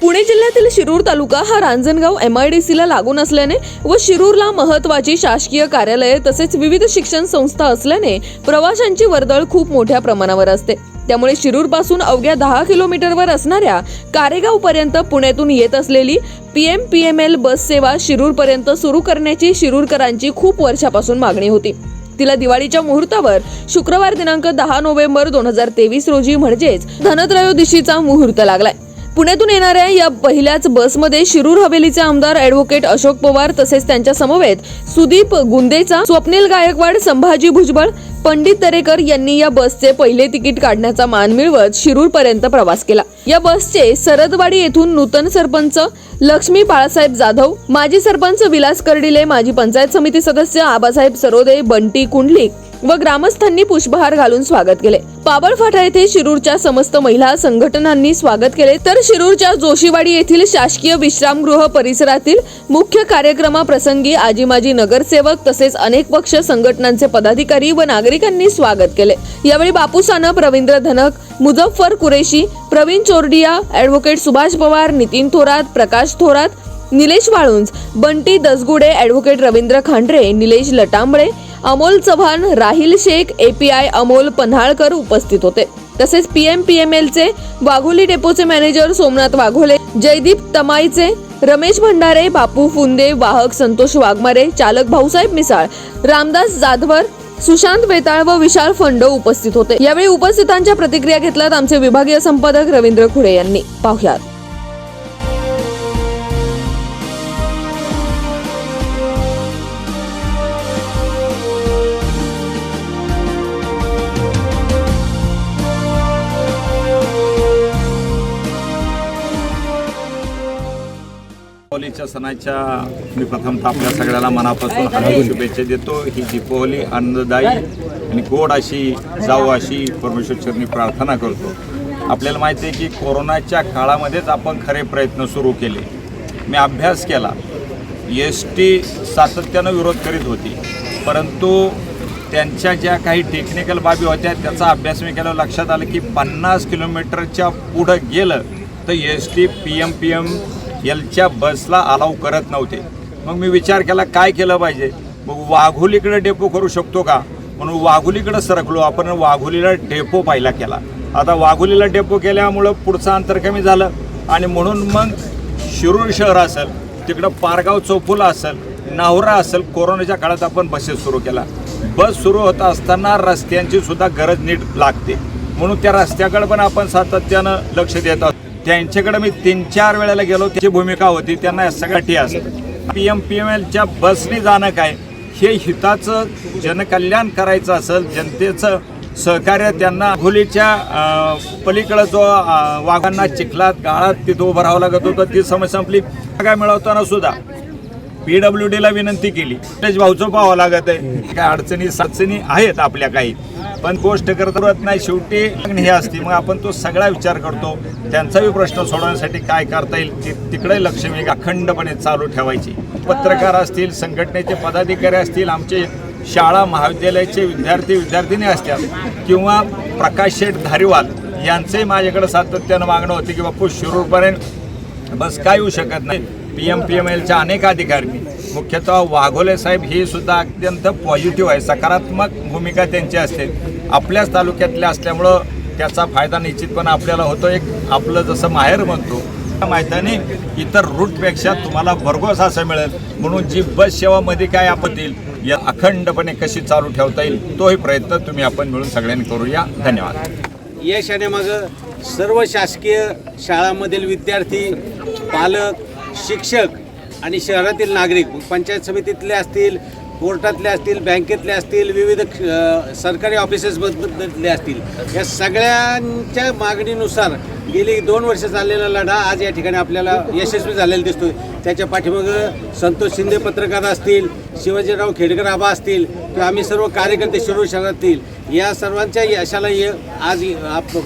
पुणे जिल्ह्यातील शिरूर तालुका हा Ranjangaon M I D सीला लागून असल्याने व शिरूरला महत्वाची शासकीय कार्यालये तसेच विविध शिक्षण संस्था असल्याने प्रवाशांची वर्दळ खूप मोठ्या प्रमाणावर असते. त्यामुळे शिरूरपासून अवघ्या दहा किलोमीटरवर असणाऱ्या कारेगाव पर्यंत पुण्यातून येत असलेली P M P M L bus सेवा शिरूर पर्यंत सुरू करण्याची शिरूरकरांची खूप वर्षापासून मागणी होती. तिला दिवाळीच्या मुहूर्तावर शुक्रवार दिनांक दहा नोव्हेंबर दोन हजार तेवीस रोजी म्हणजेच धनत्रयोदशीचा मुहूर्त लागलाय. पुण्यातून येणाऱ्या या पहिल्याच बसमध्ये शिरूर हवेलीचे आमदार ॲडव्होकेट अशोक पवार तसेच त्यांच्या समवेत सुदीप गुंदेचा स्वप्नील गायकवाड संभाजी भुजबळ पंडित दरेकर यांनी या बसचे पहिले तिकीट काढण्याचा मान मिळवत शिरूर पर्यंत प्रवास केला. या बसचे सरदवाडी येथून नूतन सरपंच लक्ष्मी बाळासाहेब जाधव माजी सरपंच विलास कर्डिले माजी पंचायत समिती सदस्य आबासाहेब सरोदे बंटी कुंडलिक व ग्रामस्थांनी पुष्पहार घालून स्वागत केले. बाबळ फाटा येथे शिरूरच्या समस्त महिला संघटनांनी स्वागत केले. तर शिरूरच्या जोशीवाडी येथील शासकीय विश्रामगृह परिसरातील मुख्य कार्यक्रमाप्रसंगी आजी माजी नगरसेवक तसेच अनेक पक्ष संघटनांचे पदाधिकारी व नागरिकांनी स्वागत केले. यावेळी Bapu Sanap Ravindra Dhanak Muzaffar Qureshi Pravin Chordiya advocate Subhash Pawar Nitin Thorat Prakash Thorat Nilesh Walunj Bunty Dasgude advocate Ravindra Khandre Nilesh Latamble Amol Chavan Rahil Shaikh API Amol Panhalkar उपस्थित होते. तसेच PM PML Wagholi डेपोचे manager Somnath Waghole Jaydeep तमाईचे रमेश भंडारे बापू फुंदे वाहक संतोष वाघमारे चालक भाऊसाहेब मिसाळ रामदास जाधवर सुशांत वेताळ व विशाल fund उपस्थित होते. यावेळी उपस्थितांच्या प्रतिक्रिया घेतल्यात आमचे विभागीय संपादक रवींद्र खुडे यांनी. पाहुयात. सणाच्या मी प्रथमतः आपल्या सगळ्याला मनापासून हार्दिक शुभेच्छा देतो. ही दीपावली आनंददायी आणि गोड अशी जाऊ अशी परमेश्वरचरणी प्रार्थना करतो. आपल्याला माहिती आहे की कोरोनाच्या काळामध्येच आपण खरे प्रयत्न सुरू केले. मी अभ्यास केला. एस टी सातत्यानं विरोध करीत होती. परंतु त्यांच्या ज्या काही टेक्निकल बाबी होत्या त्याचा अभ्यास मी केला लक्षात आलं की पन्नास किलोमीटरच्या पुढं गेलं तर S T P M P M एलच्या बसला अलाव करत नव्हते. मग मी विचार केला काय केलं पाहिजे? मग वाघोलीकडे डेपो करू शकतो का? म्हणून वाघोलीकडे सरकलो. आपण वाघोलीला डेपो पाहिला केला. आता वाघोलीला डेपो केल्यामुळं पुढचं अंतर कमी झालं आणि म्हणून मग शिरूर शहर असेल तिकडं पारगाव चौफुला असेल नाहुरा असेल कोरोनाच्या काळात आपण बसेस सुरू केला. बस सुरू होत असताना रस्त्यांची सुद्धा गरज नीट लागते. म्हणून त्या रस्त्याकडे पण आपण सातत्यानं लक्ष देत आहोत त्यांच्याकडे मी तीन चार वेळेला गेलो त्याची भूमिका होती त्यांना या सगळ्या असतं पी एम पी एम एलच्या बसने जाणं काय? हे हिताचं जनकल्याण करायचं असेल जनतेचं सहकार्य त्यांना खोलीच्या पलीकडं जो वाघांना चिखलात गाळात तिथं उभं राहावं लागत होतं ती समस्या संपली. काय मिळवताना सुद्धा पी डब्ल्यू डीला विनंती केली. त्याच भाऊचं पाहावं लागत आहे. काय अडचणी साचणी आहेत आपल्या काही? पण गोष्ट करत नाही. शेवटी हे असते. मग आपण तो सगळा विचार करतो. त्यांचाही प्रश्न सोडवण्यासाठी काय करता येईल तिकडे लक्ष मी अखंडपणे चालू ठेवायची. पत्रकार असतील संघटनेचे पदाधिकारी असतील आमचे शाळा महाविद्यालयाचे विद्यार्थी विद्यार्थिनी असतात किंवा प्रकाश शेठ धारीवाल यांचंही माझ्याकडे सातत्यानं मागणं होते की बापू शिरूरपर्यंत बस काय येऊ शकत नाही. पी एम पी एम एलच्या अनेक अधिकारी मुख्यतः वाघोले साहेब हे सुद्धा अत्यंत पॉझिटिव्ह आहे. सकारात्मक भूमिका त्यांची असते. आपल्याच तालुक्यातल्या असल्यामुळं त्याचा फायदा निश्चितपणे आपल्याला होतो. एक आपलं जसं माहेर म्हणतो त्या मैदानी इतर रूटपेक्षा तुम्हाला भरघोस असं मिळेल. म्हणून जी बस सेवामध्ये काय आपण येईल या अखंडपणे कशी चालू ठेवता येईल तोही प्रयत्न तुम्ही आपण मिळून सगळ्यांनी करूया. धन्यवाद. यश येण्यामागं सर्व शासकीय शाळांमधील विद्यार्थी पालक शिक्षक आणि शहरातील नागरिक पंचायत समितीतले असतील कोर्टातले असतील बँकेतले असतील विविध सरकारी ऑफिसेसमधले असतील या सगळ्यांच्या मागणीनुसार गेली दोन वर्ष चाललेला लढा आज या ठिकाणी आपल्याला यशस्वी झालेला दिसतोय. त्याच्या पाठीमागं संतोष शिंदे पत्रकार असतील शिवाजीराव खेडकर आबा असतील किंवा आम्ही सर्व कार्यकर्ते शिरूर शहरातील या सर्वांच्या यशाला य आज आप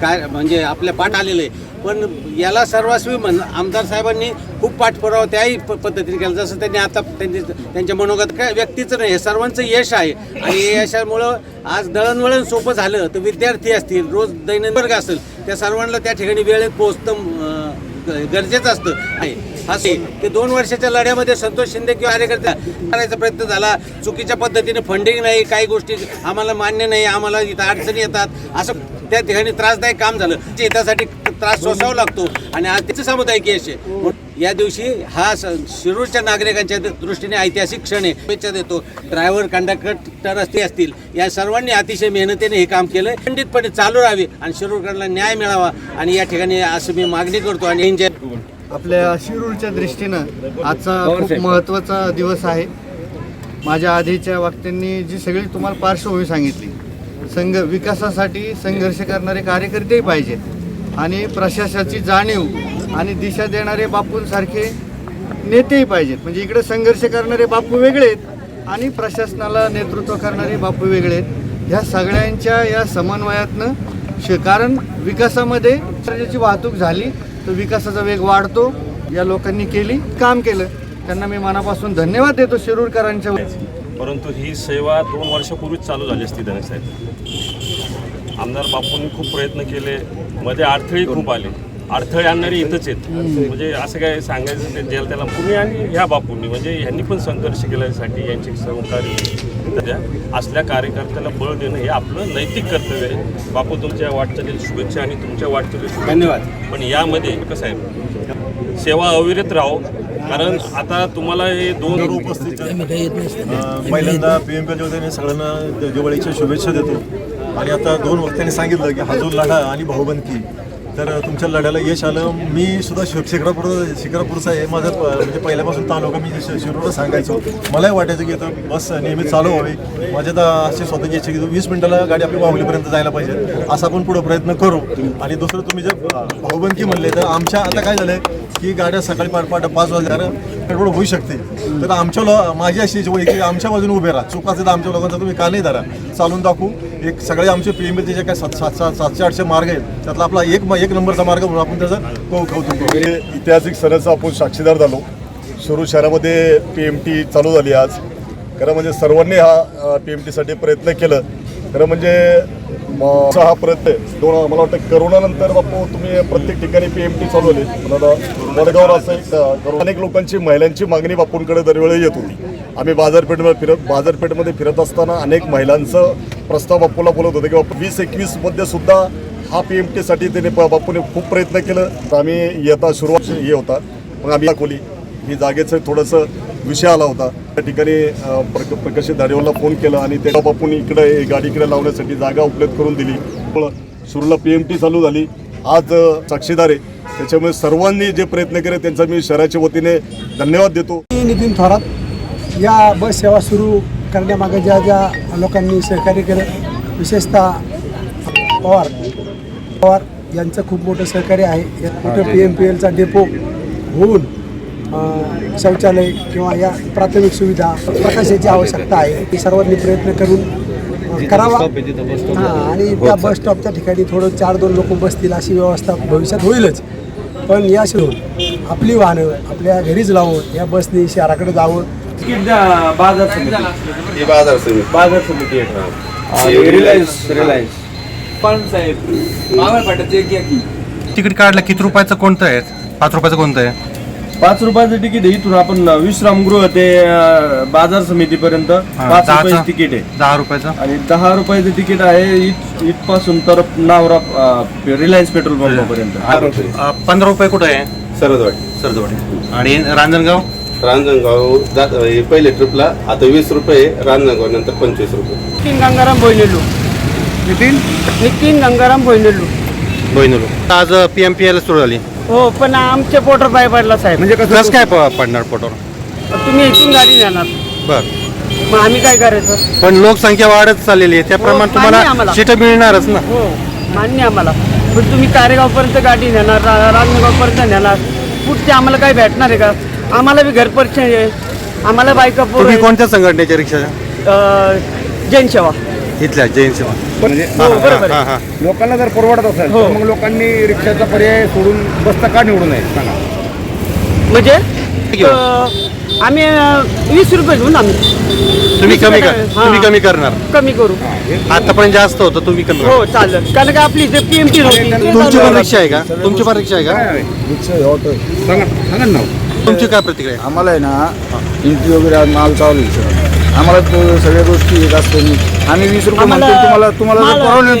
काय म्हणजे आपल्या पाठ आलेलं आहे. पण याला सर्वस्वी म्हण आमदार साहेबांनी खूप पाठपुरावा त्याही प पद्धतीने केला. जसं त्यांनी आता त्यांनी त्यांच्या मनोगत काय व्यक्तीचं नाही हे सर्वांचं यश आहे. आणि या यशामुळं आज दळणवळण सोपं झालं तर विद्यार्थी असतील रोज दैनंदिन वर्ग असेल त्या सर्वांना त्या ठिकाणी वेळेत पोहोचतं गरजेचं असतं. आहे असे ते दोन वर्षाच्या लढ्यामध्ये संतोष शिंदे किंवा कार्यकर्ता करायचा प्रयत्न झाला. चुकीच्या पद्धतीने फंडिंग नाही काही गोष्टी आम्हाला मान्य नाही आम्हाला इथं अडचणी येतात. असं त्या ठिकाणी त्रासदायक काम झालं. त्यासाठी हितासाठी त्रास सोसावा लागतो. आणि आज त्याचं सामुदायिक यश आहे. या दिवशी हा स- शिरूरच्या नागरिकांच्या दृष्टीने ऐतिहासिक क्षण आहे. शुभेच्छा देतो. ड्रायव्हर कंडक्टर असते असतील. या सर्वांनी अतिशय मेहनतीने हे काम केलं खंडितपणे चालू राहावे आणि शिरूरकरांना न्याय मिळावा. आणि या ठिकाणी असं मी मागणी करतो. आणि जय आपल्या शिरूरच्या दृष्टीनं आजचा खूप महत्त्वाचा दिवस आहे. माझ्या आधीच्या वक्त्यांनी जी सगळी तुम्हाला पार्श्वभूमी सांगितली संघ विकासासाठी संघर्ष करणारे कार्यकर्तेही पाहिजेत आणि प्रशासनाची जाणीव आणि दिशा देणारे बापूंसारखे नेतेही पाहिजेत. म्हणजे इकडे संघर्ष करणारे बापू वेगळे आहेत आणि प्रशासनाला नेतृत्व करणारे बापू वेगळे आहेत. ह्या सगळ्यांच्या या समन्वयातनं श कारण विकासामध्ये वाहतूक झाली तर विकासाचा वेग वाढतो या लोकांनी केली काम केलं. त्यांना मी मनापासून धन्यवाद देतो शिरूरकरांच्या परंतु ही सेवा दोन वर्षापूर्वीच चालू झाली असती साहेब. आमदार बापूंनी खूप प्रयत्न केले मध्ये अडथळे खूप आले. अडथळे आणणारे इथंच आहेत. म्हणजे असं काय सांगायचं ते ज्याला त्याला तुम्ही आणि ह्या बापूंनी म्हणजे ह्यांनी पण संघर्ष केल्यासाठी यांचे सहकारी त्या असल्या कार्यकर्त्याला बळ देणं हे आपलं नैतिक कर्तव्य आहे. बापू तुमच्या वाटचालीला शुभेच्छा आणि तुमच्या वाटचालीला धन्यवाद. पण यामध्ये कसं आहे सेवा अविरत राहो. कारण आता तुम्हाला हे दोन उपस्थित पहिल्यांदा पी एम पी सगळ्यांना दिवाळीच्या शुभेच्छा देतो. आणि आता दोन वक्त्यांनी सांगितलं की हा जो लढा आणि भाऊबंदकी तर तुमच्या लढ्याला यश आलं. मी सुद्धा शि शिखरापूर शिखरापूरचा आहे माझं प- म्हणजे पहिल्यापासून तालुका मी शि- शिरूरला सांगायचो. मलाही वाटायचं की इथं बस नेहमी चालू व्हावी. माझ्या तर अशी स्वतःची इच्छा की वीस मिनिटाला गाडी आपली बाहुलीपर्यंत जायला पाहिजे. असा आपण पुढे प्रयत्न करू. आणि दुसरं तुम्ही जे अं, भाऊबंदकी म्हणले तर आमच्या आता काय झालं आहे की गाड्या सकाळी पाठ पाठ पाच वाजल्यावर गडबड होऊ शकते. तर आमच्या लो माझी अशी इच्छा की आमच्या बाजूने उभे राहा. चुका तर आमच्या लोकांचा तुम्ही का नाही धरा. चालून दाखवू. एक सगळे आमचे पी एम जे काय सात सात सात सातशे आठशे मार्ग आहेत त्यातला आपला एक एक नंबरचा मार्ग म्हणून आपण त्याचा तो कौतुक ऐतिहासिक सणाचा आपण साक्षीदार झालो. सुरू शहरामध्ये पी एम टी चालू झाली आज. खरं म्हणजे सर्वांनी हा पी एम टीसाठी प्रयत्न केलं. खरं म्हणजे मग असा हा प्रयत्न आहे. दोन मला वाटतं करोनानंतर बापू तुम्ही प्रत्येक ठिकाणी पी एम टी चालू झाली वडगावला असं अनेक लोकांची महिलांची मागणी बापूंकडे दरवेळी येत होती. आम्ही बाजारपेठमध्ये फिरत बाजारपेठमध्ये फिरत असताना अनेक महिलांचं प्रस्ताव बापूला बोलत होते की बापू वीस एकवीसमध्ये सुद्धा हा पी एम टीसाठी त्याने प- बापूने खूप प्रयत्न केलं. तर आम्ही येता सुरुवात हे होता. मग आम्ही दाखवली ही जागेचं थोडंसं विषय आला होता. त्या ठिकाणी प्रक प्रकाश दाडेवाला फोन केला आणि त्या बापूंनी इकडे ही गाडी इकडे लावण्यासाठी जागा उपलब्ध करून दिली. पण सुरूला पी एम टी चालू झाली. आज साक्षीदार आहे. त्याच्यामुळे सर्वांनी जे प्रयत्न केले त्यांचा मी शहराच्या वतीने धन्यवाद देतो. मी नितीन थोरात. या बस सेवा सुरू करण्यामागे ज्या ज्या लोकांनी सहकार्य केलं विशेषतः पवार. पवार यांचं खूप मोठं सहकार्य आहे. यात मोठं पी एम पी एलचा डेपो होऊन शौचालय किंवा या प्राथमिक सुविधा प्रकाशाची आवश्यकता आहे ही सर्वांनी प्रयत्न करून करावा. हां आणि त्या बस स्टॉपच्या ठिकाणी थोडं चार दोन लोक बसतील अशी व्यवस्था भविष्यात होईलच. पण या शिरून आपली वाहनं आपल्या घरीच लावून या बसने शहराकडे जावं. बाजार समिती. बाजार समिती. बाजार समिती रिलायन्स रिलायन्स पण साहेब मावळ तिकीट काढलं किती रुपयाचं कोणतं आहे? पाच रुपयाचं कोणतं आहे? पाच रुपयाचं तिकीट आहे. इथून आपण विश्रामगृह ते अं, बाजार समितीपर्यंत पाच दहाचं? रुपयाचं तिकीट आहे. दहा रुपयाचं? आणि दहा रुपयाचं तिकीट आहे इथ इथपासून तर नावरा रिलायन्स पेट्रोल पंपापर्यंत. अ, पंधरा रुपये कुठं आहे? सरदवाडी. सरदवाडी. आणि रांजणगाव? रांजणगाव जात हे पहिले ट्रिपला. आता वीस रुपये रांजणगाव नंतर पंचवीस रुपये. नितीन गंगाराम भोयनेलू नितीन? नितीन गंगाराम भोयनेलू बहिणूर आज पी एम पी एल सुरू झाली. हो पण आमचे पोटर पाय पडला साहेब. म्हणजे कसं काय प- पडणार पोटावर? तुम्ही इथून गाडी नेणार. बर. मग आम्ही काय करायचं? पण लोकसंख्या वाढत चाललेली आहे. त्याप्रमाणे हो, मान्य तुम्हाला आम्हाला. सीटं मिळणारच ना. हो मान्य आम्हाला. पण तुम्ही कारेगावपर्यंत गाडी नेणार रा- रांजणगावपर्यंत नेणार. पुढचे आम्हाला काय भेटणार आहे का? आम्हाला बी घर परिचय आहे. आम्हाला बायका पोरं तुम्ही आहे. कोणत्या संघटनेच्या रिक्षाच्या? अं, जैन सेवा. इथल्या जैन सेवा. हो बरोबर हां आहे. हां लोकांना जर परवडत असेल हो. तर मग लोकांनी रिक्षाचा पर्याय सोडून बसता का निवडून आहे सांगा. म्हणजे अं, आम्ही अं, वीस रुपये घेऊन आम्ही तुम्ही कमी कर तुम्ही कमी करणार. कमी करू. आतापर्यंत जास्त होतं तुम्ही कमी करा. हो चालेल. कारण का आपली इथे पीएमटी तुमची पण रिक्षा आहे का? तुमची पण रिक्षा आहे का? तुमची काय प्रतिक्रिया आहे? आम्हाला आहे ना किमती वगैरे माल चालू आहे सगळं. आम्हाला तो सगळ्या गोष्टी येत असते आम्ही वीस रुपये म्हणतो तुम्हाला तुम्हाला जर परवडलं नाही,